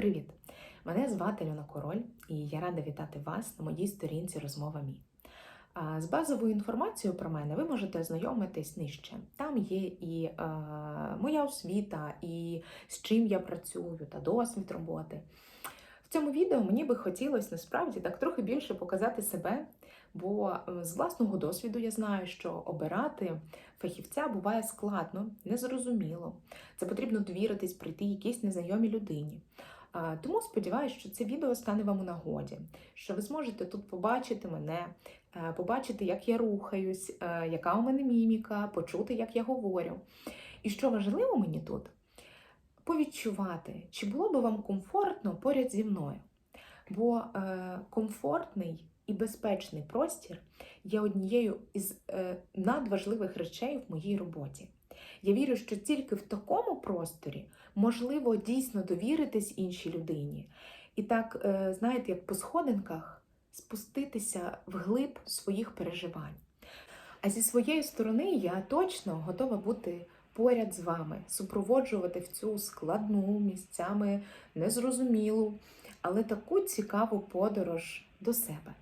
Привіт! Мене звати Альона Король, і я рада вітати вас на моїй сторінці Розмова Мі. З базовою інформацією про мене ви можете ознайомитись нижче. Там є і е, моя освіта, і з чим я працюю, та досвід роботи. В цьому відео мені би хотілося насправді так трохи більше показати себе, бо з власного досвіду я знаю, що обирати фахівця буває складно, незрозуміло. Це потрібно довіритись, прийти якійсь незнайомій людині. Тому сподіваюся, що це відео стане вам у нагоді, що ви зможете тут побачити мене, е, побачити, як я рухаюсь, е, яка у мене міміка, почути, як я говорю. І що важливо мені тут повідчувати, чи було би вам комфортно поряд зі мною. Бо е, комфортний і безпечний простір є однією із надважливих речей в моїй роботі. Я вірю, що тільки в такому просторі можливо дійсно довіритись іншій людині. І так, е, знаєте, як по сходинках спуститися вглиб своїх переживань. А зі своєї сторони я точно готова бути поряд з вами, супроводжувати в цю складну місцями незрозумілу, але таку цікаву подорож до себе.